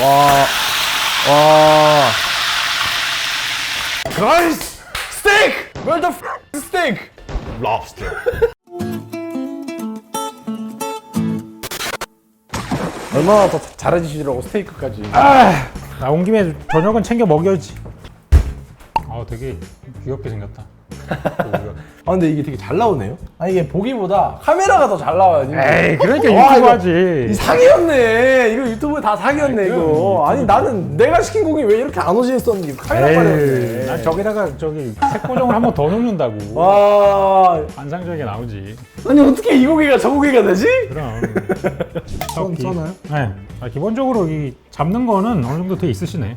와, 와. Where the f is steak? Lobster. 얼마나 더 잘해주시려고 스테이크까지. 아, 나온 김에 저녁은 챙겨 먹여야지. 아, 되게 귀엽게 생겼다. 아 근데 이게 되게 잘 나오네요. 아 이게 보기보다 카메라가 더 잘 나와요. 에이, 그러니까 와, 유튜브 이거 하지. 이 사기였네. 이거 유튜브에 다 사기였네 이거. 아니 나는 내가 시킨 고기 왜 이렇게 안 오지 했었는데 이거 카메라 에이, 빨렸네. 난 저기다가 저기 색보정을 한 번 더 넣는다고. 와 환상적이게 나오지. 아니 어떻게 이 고기가 저 고기가 되지? 그럼. 써- 써나요? 네. 아, 기본적으로 이 잡는 거는 어느 정도 돼 있으시네.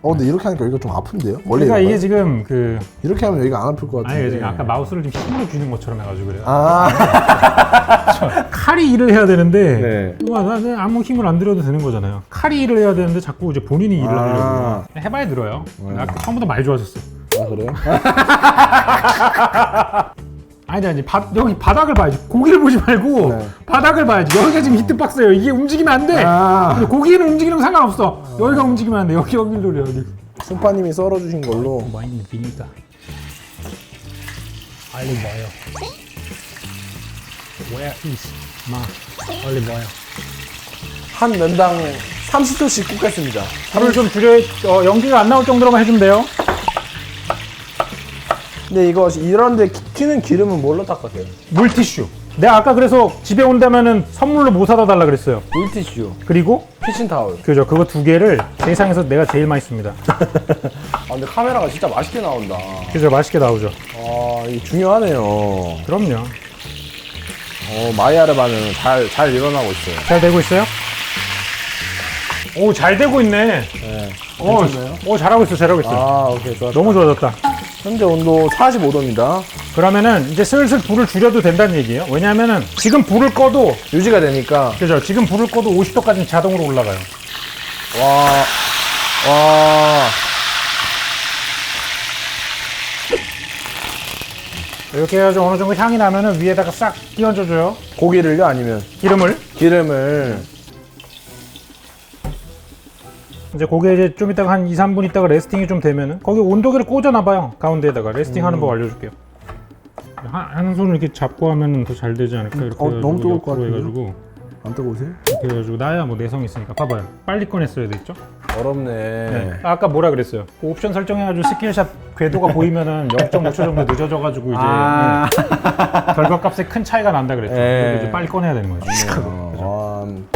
어 근데 이렇게 하니까 여기가 좀 아픈데요? 원래 그러니까? 이게 지금 그 이렇게 하면 여기가 안 아플 것 같은데. 아니 지금 아까 마우스를 좀 힘으로 쥐는 것처럼 해가지고 그래요. 아 칼이 일을 해야 되는데 네. 와, 나는 아무 힘을 안 들여도 되는 거잖아요. 칼이 일을 해야 되는데 자꾸 이제 본인이 일을 아. 하려고 해봐야 늘어요. 나 아까 처음보다 많이 좋아졌어. 아 그래요? 아니 아니 바, 여기 바닥을 봐야지. 고기를 보지 말고 네. 바닥을 봐야지. 여기가 지금 히트박스예요. 이게 움직이면 안 돼. 아. 고기는 움직이는 건 상관없어. 여기가 움직이면 안 돼. 여기 여기 돌려 여기. 손파님이 썰어주신 걸로 많이 비니까. 알리 뭐요? Where is my olive oil? 한 면당 30초씩 굽겠습니다. 불을 좀 줄여 어, 연기가 안 나올 정도로만 해주면 돼요. 근데 이거 이런데 튀는 기름은 뭘로 닦으세요? 물티슈. 내가 아까 그래서 집에 온다면은 선물로 뭐 사다 달라 그랬어요. 물티슈, 그리고 키친타올. 그죠 그거 두 개를 세상에서 내가 제일 많이 씁니다. 아 근데 카메라가 진짜 맛있게 나온다. 그죠 맛있게 나오죠. 아 이게 중요하네요. 그럼요. 어 마이아르바는 잘 잘 일어나고 있어요. 잘 되고 있어요? 오 잘 되고 있네. 네. 오, 괜찮나요? 오 잘하고 있어 잘하고 있어. 아 오케이 좋았. 너무 좋아졌다. 현재 온도 45도입니다. 그러면은 이제 슬슬 불을 줄여도 된다는 얘기예요. 왜냐하면은 지금 불을 꺼도 유지가 되니까 그죠 지금 불을 꺼도 50도까지 자동으로 올라가요. 와 와. 이렇게 해가지고 어느 정도 향이 나면은 위에다가 싹 끼얹어줘요. 고기를요 아니면 기름을 기름을 이제 고기에 이제 좀 있다가 한 2, 3분 있다가 레스팅이 좀 되면은 거기 온도계를 꽂아놔봐요 가운데에다가 레스팅 하는 법 알려줄게요 한, 한 손을 이렇게 잡고 하면 더 잘 되지 않을까 이렇게 어, 너무 뜨거울 것 같은데요? 해가지고 안 뜨거우세요? 이렇게 해가지고 나야 뭐 내성 있으니까 봐봐요 빨리 꺼냈어야 됐죠 어렵네. 네. 아까 뭐라 그랬어요 그 옵션 설정해가지고 스킬샷 궤도가 보이면은 0.5초 정도 늦어져가지고 이제 아. 네. 결과값에 큰 차이가 난다 그랬죠 네. 그래서 이제 빨리 꺼내야 되는 어, 음,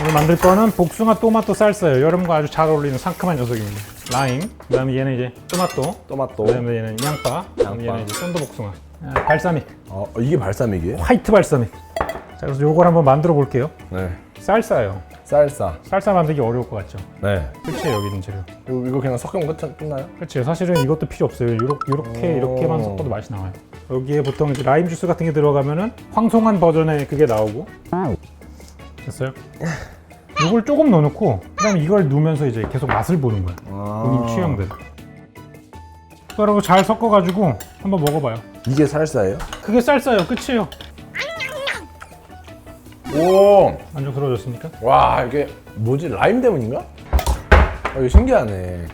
오늘 만들 거는 복숭아 토마토 쌀사예요 여러분과 아주 잘 어울리는 상큼한 녀석입니다 라임 그 다음에 얘는 이제 토마토 토마토. 그다음에 얘는 양파, 그다음에 양파. 얘는 이제 쫀도 복숭아, 아, 발사믹, 어, 이게 발사믹이에요? 화이트 발사믹. 자, 그래서 요걸 한번 만들어 볼게요. 네. 쌀사예요. 쌀사. 쌀사 만들기 어려울 것 같죠? 네. 끝이에요 여기 있는 재료. 이거, 이거 그냥 섞으면 끝, 끝나요? 그렇지. 사실은 이것도 필요 없어요. 요렇게 이렇게 오. 이렇게만 섞어도 맛이 나와요. 여기에 보통 이제 라임 주스 같은 게 들어가면은 황송한 버전의 그게 나오고. 됐어요? 이걸 조금 넣어놓고 그다음에 이걸 넣으면서 이제 계속 맛을 보는 거야. 본인 취향대로. 그리고 잘 섞어가지고 한번 먹어봐요. 이게 살사예요? 그게 쌀사예요. 끝이에요. 오! 만족스러워졌습니까? 와, 이게 뭐지? 라임 때문인가? 아, 이거 신기하네.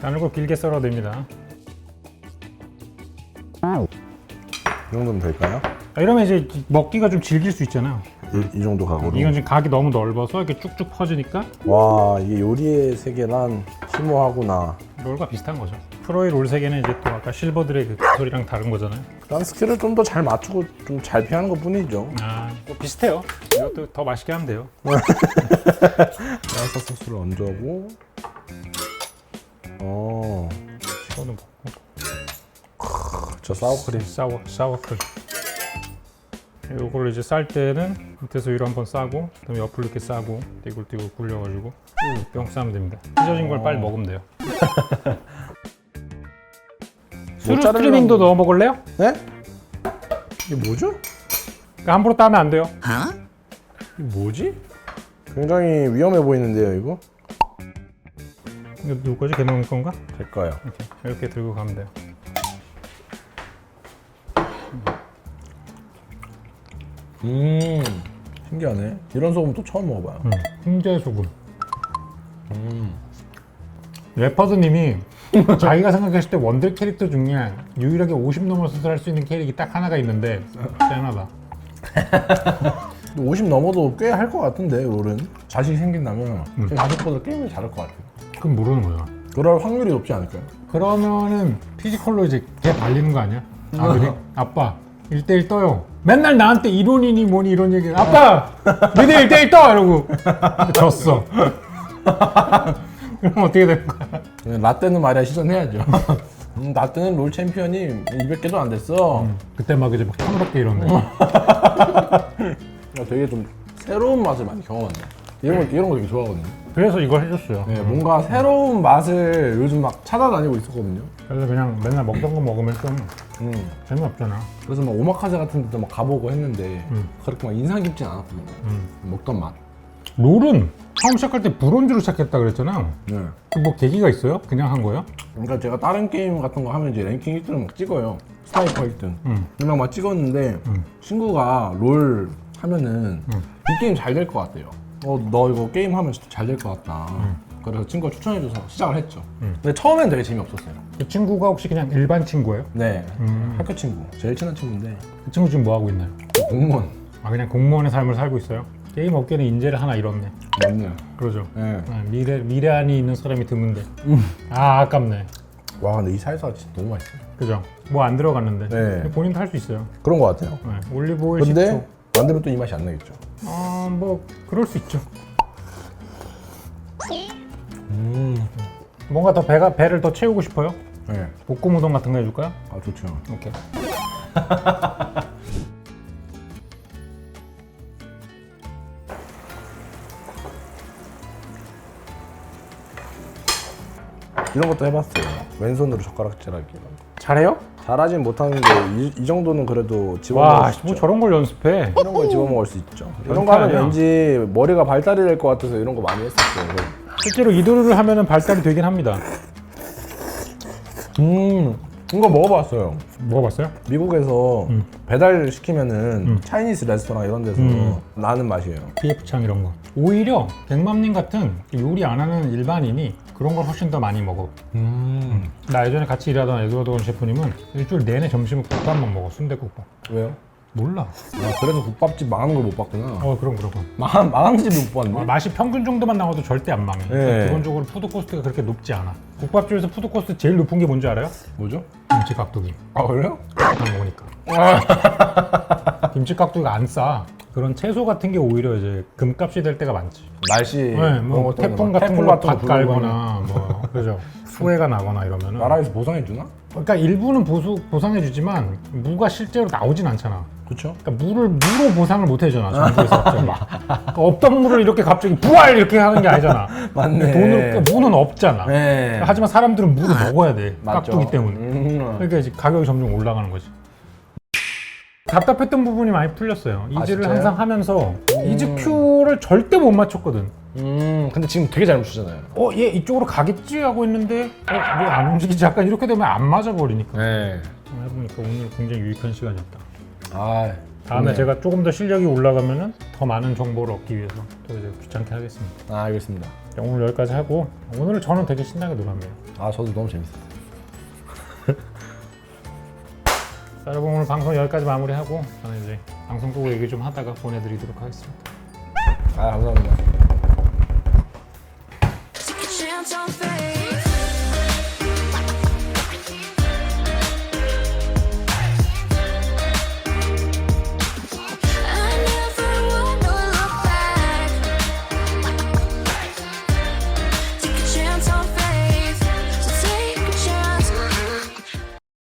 가늘고 길게 썰어야 됩니다. 이 정도면 될까요? 아, 이러면 이제 먹기가 좀 질길 수 있잖아요. 이, 이 정도 각으로. 이건 지금 각이 너무 넓어서 이렇게 쭉쭉 퍼지니까 와, 이게 요리의 세계란 심오하구나. 롤과 비슷한 거죠. 프로의 롤 세계는 이제 또 아까 실버들의 그 소리랑 다른 거잖아요. 난 스킬을 좀 더 잘 맞추고 좀 잘 피하는 것 뿐이죠. 아, 뭐 비슷해요. 이것도 더 맛있게 하면 돼요. 살사 소스를 얹어고. 어, 이거는 저 사워크림. 사워 사워클. 요걸 이제 쌀 때는 밑에서 위로 한번 싸고 그다음에 옆으로 이렇게 싸고 띠굴띠굴 굴려가지고 뿅 싸면 됩니다. 찢어진 걸 빨리 먹으면 돼요. 수루 자르려면- 스트리밍도 넣어 먹을래요? 네? 이게 뭐죠? 그러니까 함부로 따면 안 돼요. 이게 뭐지? 굉장히 위험해 보이는데요, 이거? 이거 누구 거지? 개먹을 건가? 될까요? 이렇게, 이렇게 들고 가면 돼요. 음 신기하네. 이런 소금 또 처음 먹어봐요. 음, 훈제 소금. 레퍼드님이 자기가 생각했을 때 원딜 캐릭터 중에 유일하게 50 넘어서 할수 있는 캐릭이 딱 하나가 있는데 쎄하다 50 넘어도 꽤 할 것 같은데 롤은 자식이 생긴다면 제 가족보다 게임을 잘할 것 같아요. 그럼 모르는 거야. 그럴 확률이 높지 않을까요? 그러면은 피지컬로 이제 걔 발리는 거 아니야? 아들이 아빠 1대1 떠요. 맨날 나한테 이론이니 뭐니 이런 얘기. 아빠 니네 1대1 떠 이러고 졌어. 그럼 어떻게 되는 거야? 라떼는 말이야 시전해야죠. 음, 라떼는 롤 챔피언이 200개도 안 됐어. 그때 막 이제 막 터무럽게 이런데. 되게 좀 새로운 맛을 많이 경험한다. 이런 거 이런 거 되게 좋아하거든요. 그래서 이걸 해줬어요. 네, 뭔가 새로운 맛을 요즘 막 찾아다니고 있었거든요. 그래서 그냥 맨날 먹던 거 먹으면 좀 음. 재미없잖아. 그래서 막 오마카세 같은 데도 막 가보고 했는데 음. 그렇게 막 인상 깊진 않았거든요. 음. 먹던 맛. 롤은 처음 시작할 때 브론즈로 시작했다 그랬잖아. 네. 그뭐 계기가 있어요? 그냥 한 거예요? 그러니까 제가 다른 게임 같은 거 하면 이제 랭킹 1등을 막 찍어요. 스나이퍼 1등. 음. 그냥 막 찍었는데 음. 친구가 롤 하면은 음. 이 게임 잘 될 것 같대요. 어, 너 이거 게임 하면 진짜 잘될 것 같다. 음. 그래서 친구가 추천해줘서 시작을 했죠. 근데 처음엔 되게 재미없었어요. 그 친구가 혹시 그냥 일반 친구예요? 네. 음. 학교 친구. 제일 친한 친구인데 그 친구 지금 뭐 하고 있나요? 공무원. 아 그냥 공무원의 삶을 살고 있어요? 게임 업계는 인재를 하나 잃었네. 맞네요. 그러죠. 네. 아, 미래 미래안이 있는 사람이 드문데. 음. 아 아깝네. 와 근데 이 살사 진짜 너무 맛있어요. 그죠? 뭐 안 들어갔는데 네. 본인도 할 수 있어요. 그런 것 같아요. 네. 올리브 오일 근데 식초. 만들면 또 이 맛이 안 나겠죠. 아 뭐 그럴 수 있죠. 음. 뭔가 더 배가 배를 더 채우고 싶어요? 네. 볶음 우동 같은 거 해줄까요? 아 좋죠. 오케이. 이런 것도 해봤어요. 왼손으로 젓가락질하기. 잘해요? 잘하진 못하는데 이, 이 정도는 그래도 집어먹을 와, 수뭐 있죠. 저런 걸 연습해. 이런 거 집어먹을 수 있죠. 이런 거 하면 아니야? 왠지 머리가 발달이 될 것 같아서 이런 거 많이 했었어요. 그래서 실제로 이도류를 하면은 발달이 되긴 합니다. 음, 이거 먹어봤어요. 먹어봤어요? 미국에서 음. 배달 시키면은 차이니스 레스토랑 이런 데서 음. 나는 맛이에요. PF 창 이런 거. 오히려 갱맘님 같은 요리 안 하는 일반인이 그런 걸 훨씬 더 많이 먹어. 음. 나 예전에 같이 일하던 에드워드 셰프님은 일주일 내내 점심을 국밥만 먹어. 순대국밥. 왜요? 몰라. 아, 그래서 국밥집 망하는 걸못 봤구나. 어, 그럼 그럼. 그럼. 망한, 망한 집을 못 어, 봤네. 맛이 평균 정도만 나와도 절대 안 망해. 네. 기본적으로 푸드 코스트가 그렇게 높지 않아. 국밥집에서 푸드 코스트 제일 높은 게 뭔지 알아요? 뭐죠? 김치 깍두기. 아, 그래요? 다 먹으니까. 김치 깍두기가 안 싸. 그런 채소 같은 게 오히려 이제 금값이 될 때가 많지. 날씨. 네, 그런 뭐것 때문에 태풍 막 같은 태풍 걸로 같은 밭 거. 깔거나 뭐 그죠. 수해가 나거나 이러면은. 나라에서 보상해 주나? 그러니까 일부는 보수, 보상해 주지만 무가 실제로 나오진 않잖아. 그쵸? 그러니까 물을 무로 보상을 못 해주잖아. 정부에서 갑자기. 그러니까 없던 물을 이렇게 갑자기 부활 이렇게 하는 게 아니잖아. 맞네. 돈으로 그러니까 무는 없잖아. 네. 하지만 사람들은 물을 먹어야 돼. 맞죠. 깍두기 때문에. 음. 그러니까 이제 가격이 점점 올라가는 거지. 답답했던 부분이 많이 풀렸어요. 아, 이즈를 진짜요? 항상 하면서 이즈 큐를 절대 못 맞췄거든. 음, 근데 지금 되게 잘 맞추잖아요. 어, 얘 이쪽으로 가겠지 하고 있는데 어, 왜안 움직이지? 약간 이렇게 되면 안 맞아 버리니까. 네. 해보니까 오늘 굉장히 유익한 시간이었다. 아, 다음에 좋네요. 제가 조금 더 실력이 올라가면은 더 많은 정보를 얻기 위해서 또 이제 귀찮게 하겠습니다. 아, 알겠습니다. 자, 오늘 여기까지 하고 오늘 저는 되게 신나게 놀았네요. 아, 저도 너무 재밌어요. 자, 여러분 오늘 방송 여기까지 마무리하고 저는 이제 방송 끄고 얘기 좀 하다가 보내드리도록 하겠습니다. 아, 감사합니다.